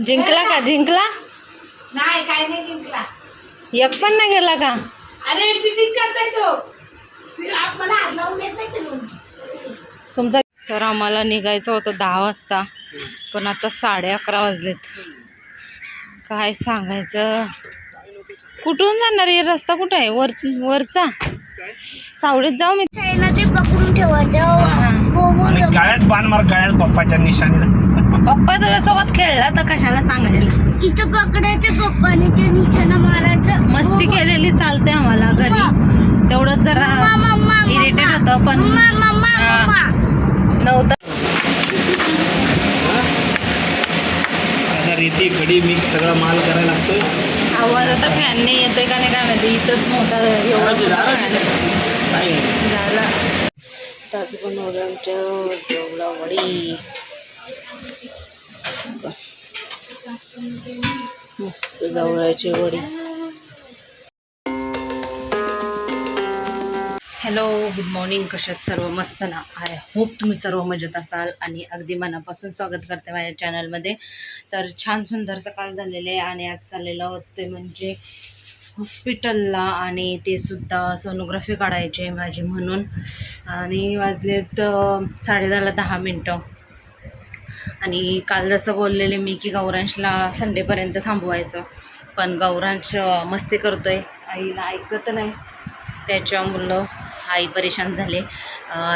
जिंकला का? जिंकला? नाही काय नाही जिंकला. एक पण नाही गेला का? अरे चिटिंग करताय तो. फिर आप मला हात लावून देत नाही फिरून. तुमचा तर आम्हाला निघायचं होतं दहा वाजता पण आता साडे अकरा वाजलेत. काय सांगायचं? कुठून जाणार आहे? रस्ता कुठं आहे? वर वरचा? सावळीत जाऊ मी. ते पकडून ठेवायचं आणि गळ्यात बाण मार गळ्यात पप्पाच्या निशाणीला पप्पा तुझ्यासोबत खेळला तर कशाला सांगायला? इथं पकडायचं पप्पाने ते निशाणा मारायचं. मस्ती केलेली चालते आम्हाला घरी. तेवढंच जरा इरिटेट होतं पण हा. नव्हतं. असा रेती खडी मिक्स सगळा माल करायला लागतोय. आवाज आता फॅनने येतोय का नाही काय माहिती. इथंच मोठा एवढा मोठा fan आहे. काय? आहे? झाला. ताज बनवलं आमच्या जेवला वडी. मस्त जवळाची वडी. हॅलो गुड मॉर्निंग कशात सर्व? मस्त ना? आय होप तुम्ही सर्व मजेत असाल आणि अगदी मनापासून स्वागत करते माझ्या चॅनलमध्ये तर छान सुंदर सकाळ झालेले आहे आणि आज चाललेलं होते म्हणजे हॉस्पिटलला आणि ते सुद्धा सोनोग्राफी काढायची आहे माझी म्हणून. आणि वाजलेत साडेदहाला दहा मिनटं. आणि काल जसं बोललेले मी की गौरांशला संडेपर्यंत थांबवायचं. पण गौरांश मस्ती करतो आहे आईला ऐकत नाही. त्याच्यामुळं आई परेशान झाले.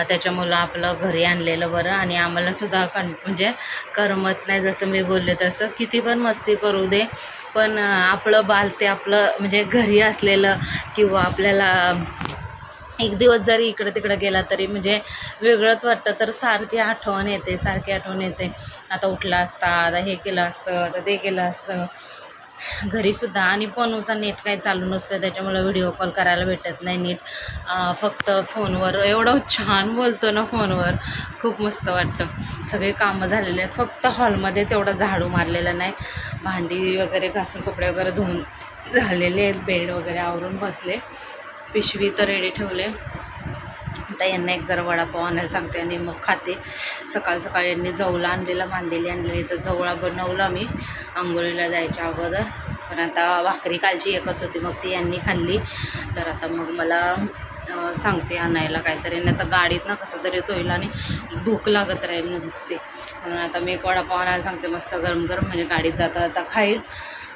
त्याच्यामुळं आपलं घरी आणलेलं बरं. आणि आम्हाला सुद्धा कं म्हणजे करमत नाही जसं मी बोलले तसं. किती पण मस्ती करू दे. पण आपलं बाल ते आपलं म्हणजे घरी असलेलं किंवा आपल्याला एक दिवस जरी इकडं तिकडं गेला तरी म्हणजे वेगळंच वाटतं. तर सारखी आठवण येते सारखी आठवण येते. आता उठलं असता आता हे केलं असतं आता ते केलं असतं. घरीसुद्धा आणि पनूचा नेट काही चालू नसतं त्याच्यामुळे व्हिडिओ कॉल करायला भेटत नाही नीट. फक्त फोनवर एवढं छान बोलतो ना फोनवर. खूप मस्त वाटतं. सगळे कामं झालेले आहेत. फक्त हॉलमध्ये तेवढं झाडू मारलेलं नाही. भांडी वगैरे घासून कपडे वगैरे धुवून झालेले आहेत. बेड वगैरे आवरून बसले. पिशवी तर रेडी ठेवले. आता यांना एक जरा वडापाव आणायला सांगते. आणि मग खाते. सकाळ सकाळ यांनी जवळा आणलेला मांदेली आणलेली. तर जवळा बनवला मी आंघोळीला जायच्या अगोदर. पण आता भाकरी कालची एकच होती मग ती यांनी खाल्ली. तर आता मग मला सांगते आणायला काहीतरी. नाही आता गाडीत ना कसं तरीच होईल आणि भूक लागत राहील नुसते. म्हणून आता मी एक वडापाव आणायला सांगते मस्त गरम गरम म्हणजे गाडीत जाता जाता खाईल.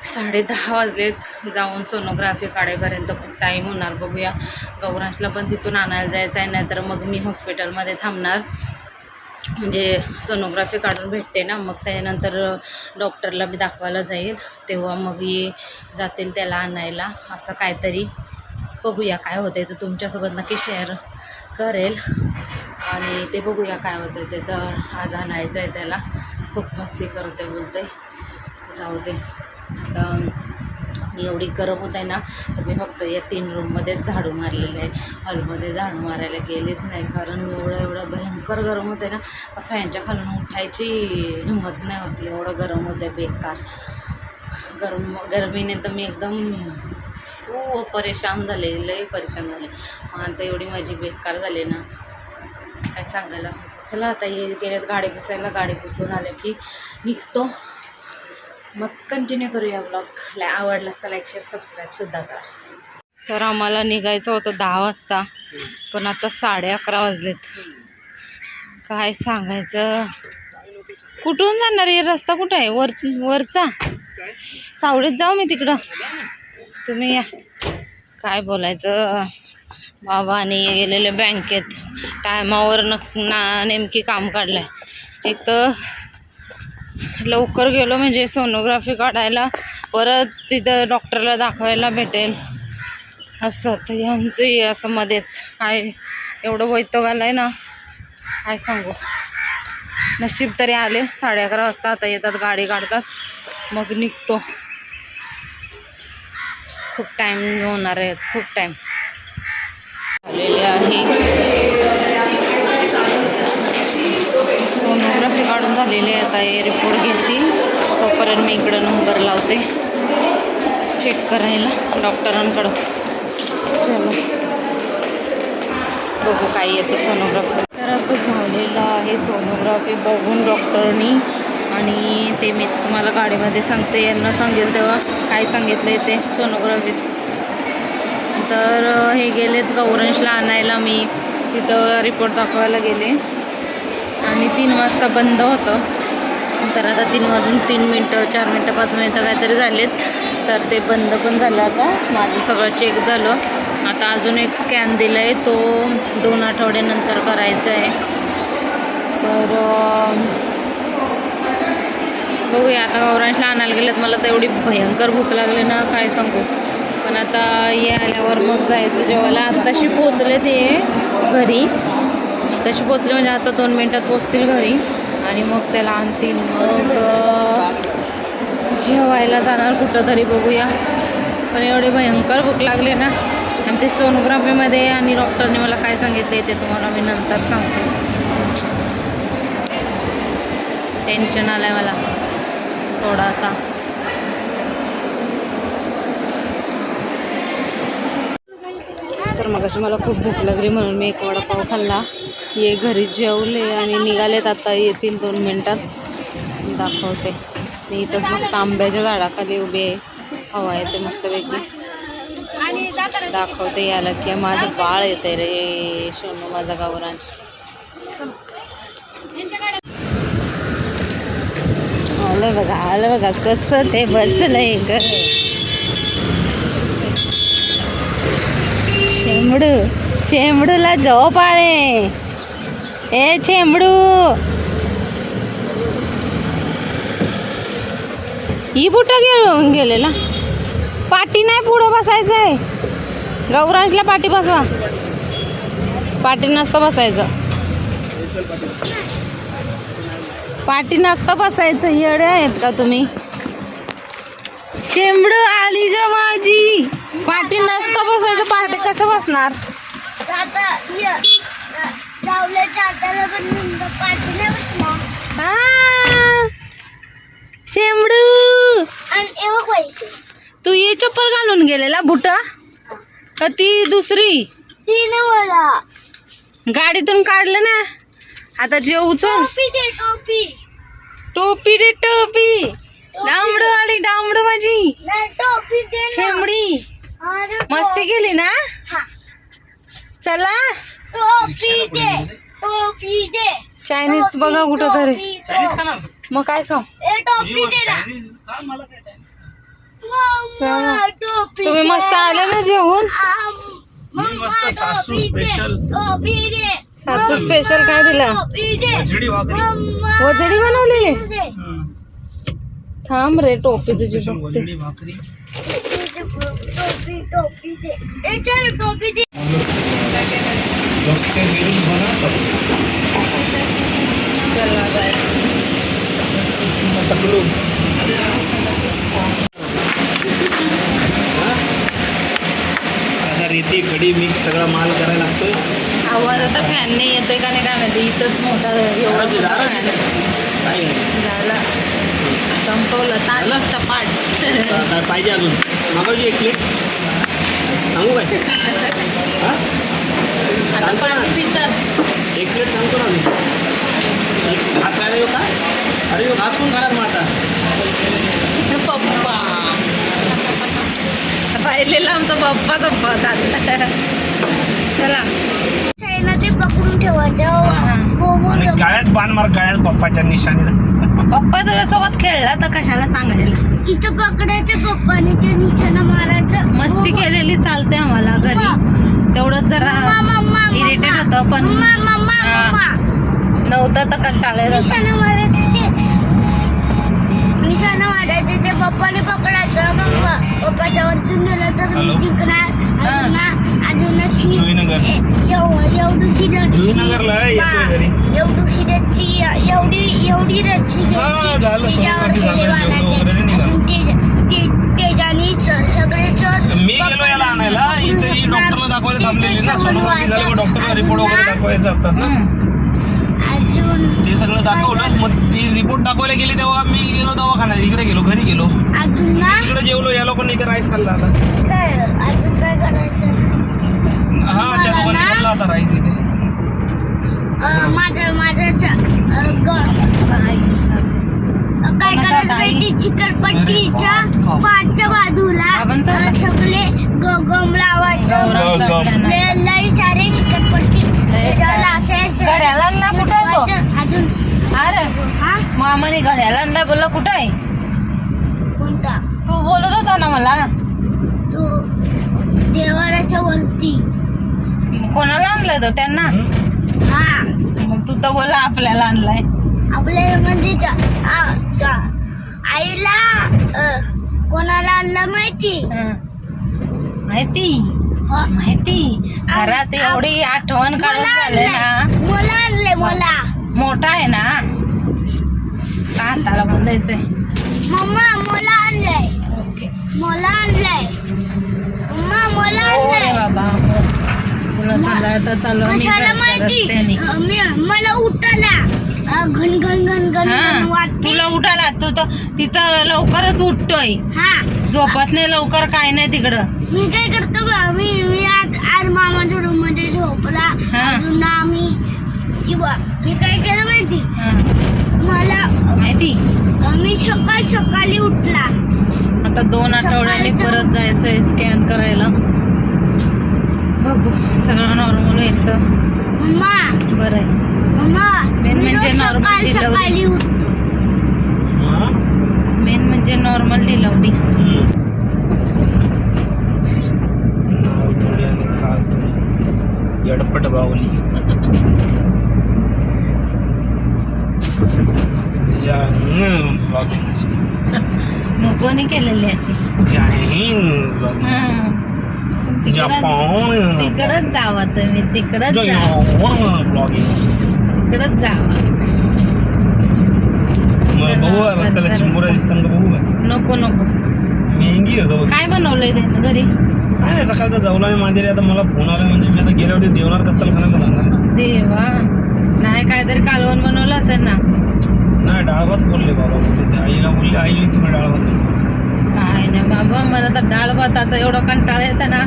साडे दहा वाजलेत. जाऊन सोनोग्राफी काढेपर्यंत खूप टाईम होणार. बघूया. गौरांशला पण तिथून आणायला जायचं आहे नाहीतर मग मी हॉस्पिटलमध्ये थांबणार. म्हणजे सोनोग्राफी काढून भेटते ना. मग त्यानंतर डॉक्टरला मी दाखवायला जाईल. तेव्हा मग ये जातील त्याला आणायला. असं काहीतरी. बघूया काय होतं आहे तर तुमच्यासोबत नक्की शेअर करेल. आणि ते बघूया काय होतं आहे ते. तर आज आणायचं आहे त्याला. खूप मस्ती करते बोलते जाऊ दे. आता एवढी गरम होत आहे ना तर मी फक्त या तीन रूममध्येच झाडू मारलेलं आहे. हॉलमध्ये झाडू मारायला गेलेच नाही कारण एवढं एवढं भयंकर गरम होतं ना फॅनच्या खालून उठायची हिंमत नाही होती. एवढं गरम होतं आहे बेकार. गरम गरमीने तर मी एकदम खूप परेशान झाले लई परेशान झाले. आता एवढी माझी बेकार झाली ना. काय सांगायला चला आता हे गेल्यात गाडी पुसायला. गाडी पुसून आले की निघतो. मग कंटिन्यू करूया ब्लॉग आवडलास तर लाईक शेअर सबस्क्राईबसुद्धा करा. तर आम्हाला निघायचं होतं दहा वाजता पण आता साडे अकरा वाजलेत. काय सांगायचं? कुठून जाणार आहे? रस्ता कुठं आहे? वर वरचा? सावळीत जाऊ मी तिकडं. तुम्ही या. काय बोलायचं? बाबाने गेलेले बँकेत टायमावर न ना नेमकी काम काढलं आहे एक तर लवकर गेलो म्हणजे सोनोग्राफी काढायला परत तिथं डॉक्टरला दाखवायला भेटेल. असं तर यांचं असं मध्येच. काय एवढं वैतोग आलं आहे ना काय सांगू. नशीब तरी आले. साडे अकरा वाजता आता येतात गाडी काढतात. मग निघतो. खूप टाईम होणार आहे. खूप टाईम आलेले आहे. काढून आता हे रिपोर्ट घेतील. तोपर्यंत मी इकडं नंबर लावते. चेक करायला. डॉक्टरांकडं चलो. बघू काय येते सोनोग्राफी तर आता झालेलं आहे सोनोग्राफी बघून डॉक्टरनी आणि ते मी तुम्हाला गाडीमध्ये सांगते. यांना सांगेल तेव्हा काय सांगितलं ते सोनोग्राफीत तर हे गेलेत गौरंशला आणायला. मी तिथं रिपोर्ट दाखवायला गेले. आणि तीन वाजता बंद होतं. तर आता तीन वाजून तीन मिनटं चार मिनटं पाच मिनटं काहीतरी झालेत. तर ते बंद पण झालं आता. माझं सगळं चेक झालं. आता अजून एक स्कॅन दिला आहे तो दोन आठवड्यानंतर करायचा आहे. तर बघूया. आता गौरांशला आणायला गेल्यात मला तर एवढी भयंकर भूक लागली ना काय सांगू. पण आता ये आल्यावर मग जायचं जेवायला. आत्ताशी पोचले ते घरी. तशी पोचली म्हणजे आता दोन मिनटात पोचतील घरी. आणि मग त्याला आणतील. मग जेवायला जाणार कुठं तरी बघूया. पण एवढी भयंकर भूक लागली ना. आणि ते सोनोग्राफीमध्ये आणि डॉक्टरने मला काय सांगितले ते तुम्हाला मी नंतर सांगते. टेन्शन आलं आहे मला. थोडासा. तर मग अशी मला खूप भूक लागली म्हणून मी एक वडापाव खाल्ला. ये घरी जेवले आणि निघालेत आता येतील दोन मिनटात. दाखवते. मी इथंच मस्त आंब्याच्या झाडाखाली उभी आहे. हवा येते मस्तपैकी. दाखवते याला की माझं बाळ येते रे. सोनू माझा गावरांश आलं बघा आलं बघा कसं ते बसलंय ग. शेंबडू शेंबडूला झोप आले. ए चेंबडू ही बुटं घेऊन गेलेला. पाठी नाही पुढं बसायचंय. गौरांशला पाठी बसवा. पाठी नसतं बसायचं. पाठी नसतं बसायचं. येडे आहेत का तुम्ही? शेंबड आली ग माझी. पाठी नसतं बसायचं. पाठी कसं बसणार? पण बसला. आणि एवढं पैसे. तू ये चप्पल घालून गेलेला बुट. का ती दुसरी? तीन मला. गाडीतून काढलं ना. आता जेवच टोपी दे टोपी. टोपी रे टोपी. डांबड आली डांबड माझी. नाही टोपी दे ना. शेंबडी अरे मस्ती केली ना? हा. चला. टोपी दे टोपी दे चायनीज बघा कुठं तरी. चायनीज मग काय खाऊ? ए टोपी दे ना चायनीज खा, मला काय चायनीज मम्मा, टोपी तुम्ही दे. मस्त आले ना जेवून? आम, मी मम्मा, मस्त सासू टोपी दे. special. टोपी दे. सासू स्पेशल काय दिला? टोपी दे. खिचडी भाकरी मम्मा, वजडी बनवलेली? दे. थांब रे टोपी तुझी special बघते. वजडी भाकरी टोपी टोपी दे. ए चल टोपी दे. डॉक्टर गिरून बनवतात असा रेती खडी मिक्स सगळा माल करायला लागतोय. आवाज आता फॅनने येतोय का नाही काय माहिती. इथंच मोठा एवढा मोठा फॅन? झाला. संपवलं. ताला सपाट काय पाहिजे अजून? मागायची एक प्लेट सांगू काय हा? सांगतो ना. एक प्लेट सांगतो ना मी. घास खायला येऊ का? अरे घास कोण मग आता पप्पा. राहिलेला आमचा पप्पा पप्पा झाला चला. ते पकडून ठेवायचं. गाळ्यात बाण मार गाळ्यात पप्पाच्या निशाणी पप्पा तुझ्यासोबत खेळला तर कशाला सांगायला? इथं पकडायचं पप्पाने ते निशाणा मारायचं. मस्ती केलेली चालते आम्हाला घरी. तेवढंच जरा इरिटेट होतं पण हा. नव्हतं तर कंटाळले निशाणा मारायचे ते. पप्पाने पकडायचं. पप्पाच्या वरतून गेलं तर? मी जिंकणार. अजून एवढीशी एवढीशी एवढी एवढी घ्यायची. त्याच्यावर आणि सगळे मी गेलो याला आणायला. इथे ही डॉक्टरला दाखवायला थांबलेली ना सोनोग्राफी झाली डॉक्टरला रिपोर्ट वगैरे दाखवायचे असतात ना. अजून ते सगळं दाखवलं मग ती रिपोर्ट दाखवायला गेली तेव्हा मी गेलो दवाखान्यात इकडे गेलो घरी गेलो. इकडे जेवलो या लोकांनी इथे राईस खाल्ला आता. हा त्या दोघांनी म्हणलं आता राहायचं इथे. माझ्या माझ्या च- अं, ग- जायचं असेल. काय ताई? माहिती चिकटपट्टीच्या. पाठच्या बाजूला सगळे ग- गम लावायचं गौरांचा गम. plan आहे. लय सारे. चिकटपट्टी. घड्याला आणला कुठं आहे तो? अजून. अरे हा? मामाने घड्याला आणला बोलला कुठं आहे? कोणता? तू बोलत होता ना मला. तो देवाऱ्याच्या वरती. मग कोणाला आणलाय तो? त्यांना? हा. मग तू तर बोला आपल्याला आणलाय. आपल्या म्हणजे आईला कोणाला आणलं माहिती? हं. माहिती? ह, माहिती? घरात एवढी आठवण काढून झाले ना. मला आणले मला. मोठा आहे ना? का हाताला बांधायचंय मम्मा मला आणलंय. ओके. मला आणलंय. मम्मा मला हो आणलंय. बाबा हो. तुला तर चालू मी मला घन घन घन घन हा. वाटते. तुला उठाला तू तर तिथं लवकरच उठतोय. हा. झोपत नाही लवकर काय नाही तिकडं. मी काय करतो बा, मी मी आज आज मामाच्या रूममध्ये झोपला. हा. अजून ना मी किंवा मी काय केलं माहिती? हं. मला माहिती? अ, मी सकाळ सकाळी उठला. आता दोन आठवड्याने सकाळचं- परत जायचंय स्कॅन करायला. बघू सगळं नॉर्मल येतं बरं आहे. मम्मा मेन म्हणजे उठतो. हा? मेन म्हणजे नॉर्मल थोडी यडपट बावली. कोणी केलेली अशी. तिकडच जावा तुम्ही तिकडच. तिकडच जावा. मग बघू का रस्त्याला चिंबोऱ्या दिसताना का बघू का नको नको. मेहंगी होतो काय बनवलंय त्यानं घरी? काय नाही सकाळचा जाऊला आणि मांदेरी आता मला फोन आला म्हणजे मी आता गेल्यावरती देवनार कत्तल खाण्याला जाणार ना. देवा. नाही काहीतरी कालवण बनवलं असेल ना. नाही डाळ भात बोलले बाबा बोलले ते आईला बोलले आई तुम्ही डाळ भात काय नाही बाबा मला तर डाळ भाताचा एवढा कंटाळा येतं ना.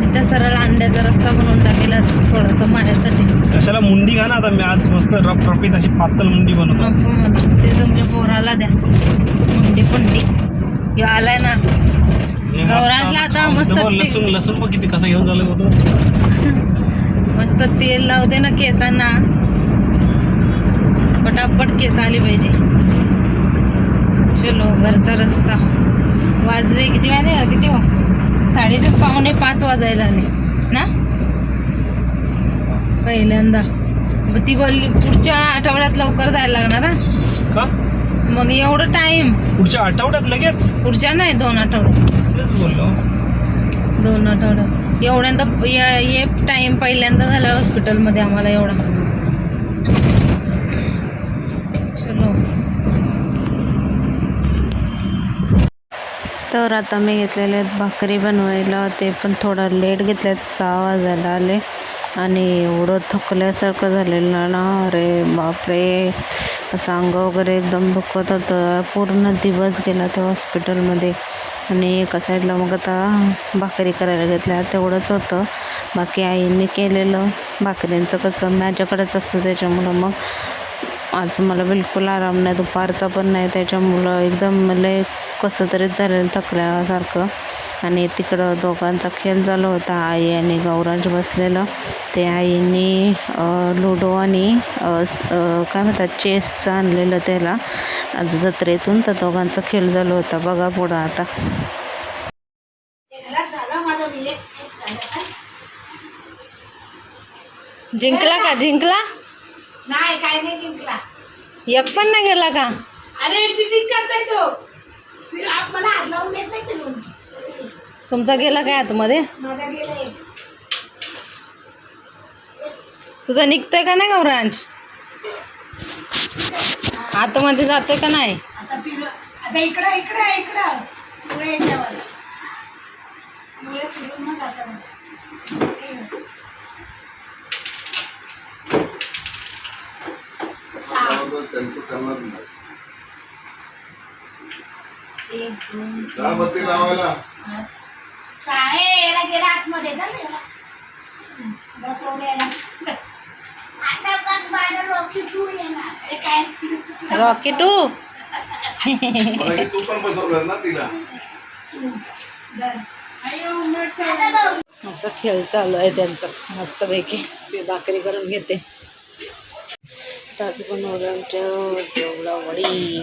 तिथे सरळ अंड्याचा रस्ता बनवून टाकेला थोडंसं माझ्यासाठी. कशाला मुंडी घा ना आता मी आज मस्त रप रपीत अशी पातळ मुंडी बनवतो. ते तुमच्या पोराला द्या. मुंडी पुंडी. ह्यो आलाय ना. गौरांतला आता मस्त लसूण लसूण बघ किती कसं घेऊन झालं होतं मस्त तेल लावते ना केसांना. पटापट केस आली पाहिजे. चलो घरचा रस्ता. वाजले किती वाजले? किती वा? साडेचार पावणे पाच वाजायला आले. ना? पहिल्यांदा. मग ती बोलली पुढच्या आठवड्यात लवकर जायला लागणार हा? का? मग एवढं टाइम पुढच्या आठवड्यात लगेच? पुढच्या नाही दोन आठवड्यात. बोललो. दोन आठवड्यात. एवढ्यांदा या- हे टाइम पहिल्यांदा झाला हॉस्पिटलमध्ये आम्हाला एवढा. चलो. तर आता मी घेतलेले आहेत भाकरी बनवायला. ते पण थोडा लेट घेतल्यात सहा वाजायला आले. आणि एवढं थकल्यासारखं झालेलं ना अरे बापरे. असं अंग वगैरे एकदम दुखत होतं. पूर्ण दिवस गेला त्या हॉस्पिटलमध्ये. आणि एका साईडला मग आता भाकरी करायला घेतल्या तेवढंच होतं. बाकी आईने केलेलं भाकरींचं कसं माझ्याकडेच असतं त्याच्यामुळं मग. आज मला बिलकुल आराम नाही दुपारचा पण नाही त्याच्यामुळं एकदम लय कसं तरीच झालेलं थकल्यासारखं. आणि तिकडं दोघांचा खेळ झाला होता आई आणि गौरांज बसलेलं. ते आईने लुडो आणि काय म्हणतात चेसचं आणलेलं त्याला. आज जत्रेतून तर दोघांचा खेळ झाला होता बघा पुढं आता. जिंकला का? जिंकला? नाही काय नाही जिंकला. एक पण नाही गेला का? अरे चिटिंग करताय तो. फिर आप मला हात लावून देत नाही फिरून तुमचा गेला काय आतमध्ये? माझा गेलाय. तुझा निघतोय का नाही गौरांश? आतमध्ये जातोय का नाही? आता फिर आता इकडं इकडं इकडं. पुढे याच्यावर. लावायला. गेला आतमध्ये जा ना याला. बसवले ना आता बघ माझं रॉकी टू येणार. अरे काय? रॉकी टू मला तू पण बसवलं ना तिला. असं खेळ चालू आहे त्यांचा. मस्तपैकी. मी भाकरी करून घेते. ताज बनवलं आमच्या जेवढा वडी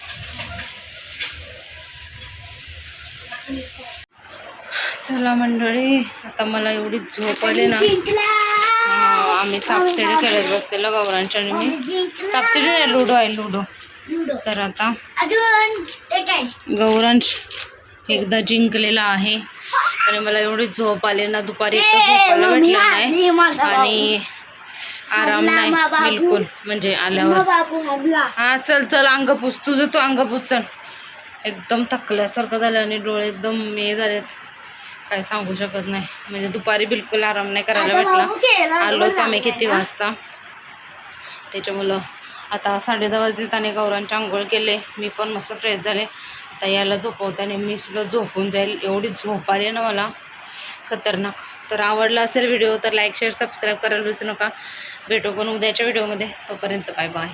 चला मंडळी आता मला एवढी झोप आली ना. आम्ही सापशिडी खेळत बसलेलो गौरांच्या आणि मी. सापशिडी नाही लुडो आहे लुडो. तर आता गौरांश एकदा जिंकलेला आहे. आणि मला एवढी झोप आली ना दुपारी झोपायला भेटलं नाही. आणि आराम नाही. बिलकुल म्हणजे आल्यावर. हा चल चल अंग पुस. तुझं तू अंग पुस चल. एकदम थकल्यासारखं झालं आणि डोळे एकदम मे झालेत. काय सांगू शकत नाही. म्हणजे दुपारी बिलकुल आराम नाही करायला भेटला. आलोच आम्ही किती. वाजता? त्याच्यामुळं आता साडे दहा वाजलेत आणि गौरांची आंघोळ केले. मी पण मस्त फ्रेश झाले. आता याला झोपवताना मी सुद्धा झोपून जाईल. एवढी झोप आली ना मला. खतरनाक. तर आवडला असेल व्हिडिओ तर लाईक शेअर सबस्क्राईब करायला विसरू नका. भेटू पण उद्याच्या व्हिडिओमध्ये. तोपर्यंत बाय बाय